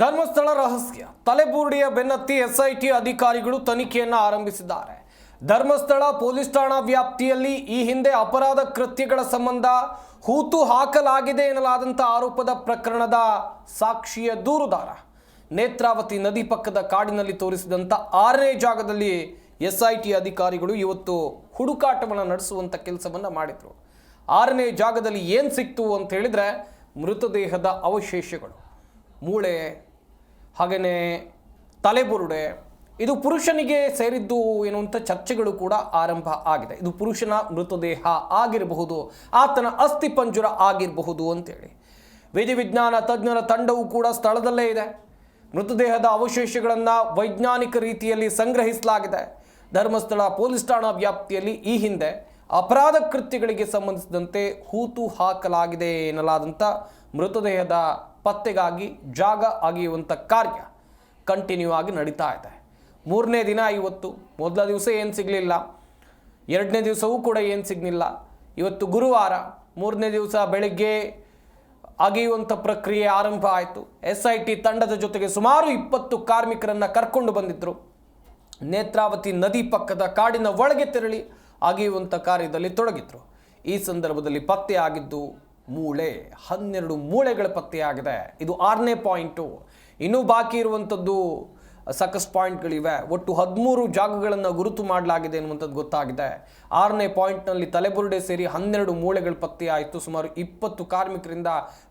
ಧರ್ಮಸ್ಥಳ ರಹಸ್ಯ. ತಲೆಬುರುಡಿಯ ಬೆನ್ನತ್ತಿ ಎಸ್ಐಟಿ ಅಧಿಕಾರಿಗಳು ತನಿಖೆಯನ್ನು ಆರಂಭಿಸಿದ್ದಾರೆ. ಧರ್ಮಸ್ಥಳ ಪೊಲೀಸ್ ಠಾಣಾ ವ್ಯಾಪ್ತಿಯಲ್ಲಿ ಈ ಹಿಂದೆ ಅಪರಾಧ ಕೃತ್ಯಗಳ ಸಂಬಂಧ ಹೂತು ಹಾಕಲಾಗಿದೆ ಎನ್ನಲಾದಂಥ ಆರೋಪದ ಪ್ರಕರಣದ ಸಾಕ್ಷಿಯ ದೂರುದಾರ. ನೇತ್ರಾವತಿ ನದಿ ಪಕ್ಕದ ಕಾಡಿನಲ್ಲಿ ತೋರಿಸಿದಂಥ ಆರನೇ ಜಾಗದಲ್ಲಿ ಎಸ್ಐಟಿ ಅಧಿಕಾರಿಗಳು ಇವತ್ತು ಹುಡುಕಾಟವನ್ನು ನಡೆಸುವಂಥ ಕೆಲಸವನ್ನು ಮಾಡಿದರು. ಆರನೇ ಜಾಗದಲ್ಲಿ ಏನು ಸಿಕ್ತು ಅಂತ ಹೇಳಿದರೆ ಮೃತದೇಹದ ಅವಶೇಷಗಳು. ಮೂಳೆ ಹಾಗೆಯೇ ತಲೆಬುರುಡೆ, ಇದು ಪುರುಷನಿಗೆ ಸೇರಿದ್ದು ಎನ್ನುವಂಥ ಚರ್ಚೆಗಳು ಕೂಡ ಆರಂಭ ಆಗಿದೆ. ಇದು ಪುರುಷನ ಮೃತದೇಹ ಆಗಿರಬಹುದು, ಆತನ ಅಸ್ಥಿಪಂಜರ ಆಗಿರಬಹುದು ಅಂತೇಳಿ. ವಿಧಿವಿಜ್ಞಾನ ತಜ್ಞರ ತಂಡವು ಕೂಡ ಸ್ಥಳದಲ್ಲೇ ಇದೆ. ಮೃತದೇಹದ ಅವಶೇಷಗಳನ್ನು ವೈಜ್ಞಾನಿಕ ರೀತಿಯಲ್ಲಿ ಸಂಗ್ರಹಿಸಲಾಗಿದೆ. ಧರ್ಮಸ್ಥಳ ಪೊಲೀಸ್ ಠಾಣಾ ವ್ಯಾಪ್ತಿಯಲ್ಲಿ ಈ ಹಿಂದೆ ಅಪರಾಧ ಕೃತ್ಯಗಳಿಗೆ ಸಂಬಂಧಿಸಿದಂತೆ ಹೂತು ಹಾಕಲಾಗಿದೆ ಎನ್ನಲಾದಂಥ ಮೃತದೇಹದ ಪತ್ತೆಗಾಗಿ ಜಾಗ ಅಗೆಯುವಂಥ ಕಾರ್ಯ ಕಂಟಿನ್ಯೂ ಆಗಿ ನಡೀತಾ ಇದೆ. ಮೂರನೇ ದಿನ ಇವತ್ತು, ಮೊದಲ ದಿವಸ ಏನು ಸಿಗಲಿಲ್ಲ, ಎರಡನೇ ದಿವಸವೂ ಕೂಡ ಏನು ಸಿಗಲಿಲ್ಲ. ಇವತ್ತು ಗುರುವಾರ ಮೂರನೇ ದಿವಸ ಬೆಳಗ್ಗೆ ಅಗೆಯುವಂಥ ಪ್ರಕ್ರಿಯೆ ಆರಂಭ ಆಯಿತು. ಎಸ್ ಐ ಟಿ ತಂಡದ ಜೊತೆಗೆ ಸುಮಾರು ಇಪ್ಪತ್ತು ಕಾರ್ಮಿಕರನ್ನು ಕರ್ಕೊಂಡು ಬಂದಿದ್ದರು ನೇತ್ರಾವತಿ ನದಿ ಪಕ್ಕದ ಕಾಡಿನ ಒಳಗೆ ತೆರಳಿ ಅಗೆಯುವಂಥ ಕಾರ್ಯದಲ್ಲಿ ತೊಡಗಿದ್ರು. ಈ ಸಂದರ್ಭದಲ್ಲಿ ಪತ್ತೆಯಾಗಿದ್ದು ಮೂಳೆ, ಹನ್ನೆರಡು ಮೂಳೆಗಳ ಪತ್ತೆಯಾಗಿದೆ. ಇದು ಆರನೇ ಪಾಯಿಂಟು. ಇನ್ನೂ ಬಾಕಿ ಇರುವಂಥದ್ದು ಸಾಕಷ್ಟು ಪಾಯಿಂಟ್ಗಳಿವೆ. ಒಟ್ಟು ಹದಿಮೂರು ಜಾಗಗಳನ್ನು ಗುರುತು ಮಾಡಲಾಗಿದೆ ಎನ್ನುವಂಥದ್ದು ಗೊತ್ತಾಗಿದೆ. ಆರನೇ ಪಾಯಿಂಟ್ನಲ್ಲಿ ತಲೆಬುರುಡೆ ಸೇರಿ ಹನ್ನೆರಡು ಮೂಳೆಗಳು ಪತ್ತೆಯಾಯಿತು. ಸುಮಾರು ಇಪ್ಪತ್ತು ಕಾರ್ಮಿಕರಿಂದ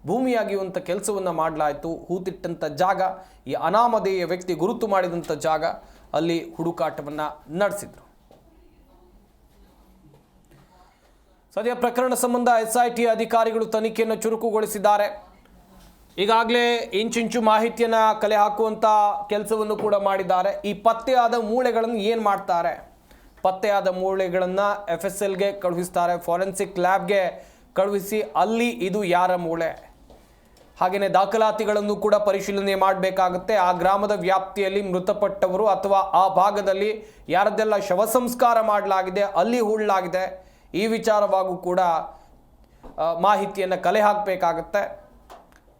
ಭೂಮಿಯಾಗಿಯುವಂಥ ಕೆಲಸವನ್ನು ಮಾಡಲಾಯಿತು. ಹೂತಿಟ್ಟಂಥ ಜಾಗ, ಈ ಅನಾಮಧೇಯ ವ್ಯಕ್ತಿ ಗುರುತು ಮಾಡಿದಂಥ ಜಾಗ, ಅಲ್ಲಿ ಹುಡುಕಾಟವನ್ನು ನಡೆಸಿದರು. ಸದ್ಯ ಪ್ರಕರಣ ಸಂಬಂಧ ಎಸ್ಐಟಿ ಅಧಿಕಾರಿಗಳು ತನಿಖೆಯನ್ನು ಚುರುಕುಗೊಳಿಸಿದ್ದಾರೆ. ಈಗಾಗಲೇ ಇಂಚಿಂಚು ಮಾಹಿತಿಯನ್ನು ಕಲೆ ಹಾಕುವಂಥ ಕೆಲಸವನ್ನು ಕೂಡ ಮಾಡಿದ್ದಾರೆ. ಈ ಪತ್ತೆಯಾದ ಮೂಳೆಗಳನ್ನು ಏನು ಮಾಡ್ತಾರೆ? ಪತ್ತೆಯಾದ ಮೂಳೆಗಳನ್ನು ಎಫ್ ಎಸ್ ಎಲ್ಗೆ ಕಳುಹಿಸ್ತಾರೆ. ಫಾರೆನ್ಸಿಕ್ ಲ್ಯಾಬ್ಗೆ ಕಳುಹಿಸಿ ಅಲ್ಲಿ ಇದು ಯಾರ ಮೂಳೆ? ಹಾಗೆಯೇ ದಾಖಲಾತಿಗಳನ್ನು ಕೂಡ ಪರಿಶೀಲನೆ ಮಾಡಬೇಕಾಗುತ್ತೆ. ಆ ಗ್ರಾಮದ ವ್ಯಾಪ್ತಿಯಲ್ಲಿ ಮೃತಪಟ್ಟವರು ಅಥವಾ ಆ ಭಾಗದಲ್ಲಿ ಯಾರದ್ದೆಲ್ಲ ಶವ ಸಂಸ್ಕಾರ ಮಾಡಲಾಗಿದೆ, ಅಲ್ಲಿ ಹೂಳಲಾಗಿದೆ ಈ ವಿಚಾರವಾಗೂ ಕೂಡ ಮಾಹಿತಿಯನ್ನು ಕಲೆ ಹಾಕಬೇಕಾಗತ್ತೆ.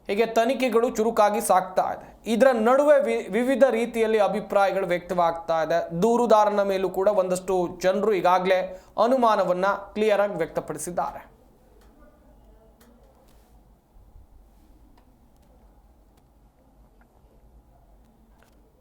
ಹೀಗೆ ತನಿಖೆಗಳು ಚುರುಕಾಗಿ ಸಾಗ್ತಾ ಇದೆ. ಇದರ ನಡುವೆ ವಿವಿಧ ರೀತಿಯಲ್ಲಿ ಅಭಿಪ್ರಾಯಗಳು ವ್ಯಕ್ತವಾಗ್ತಾ ಇದೆ. ದೂರುದಾರನ ಮೇಲೂ ಕೂಡ ಒಂದಷ್ಟು ಜನರು ಈಗಾಗಲೇ ಅನುಮಾನವನ್ನು ಕ್ಲಿಯರಾಗಿ ವ್ಯಕ್ತಪಡಿಸಿದ್ದಾರೆ.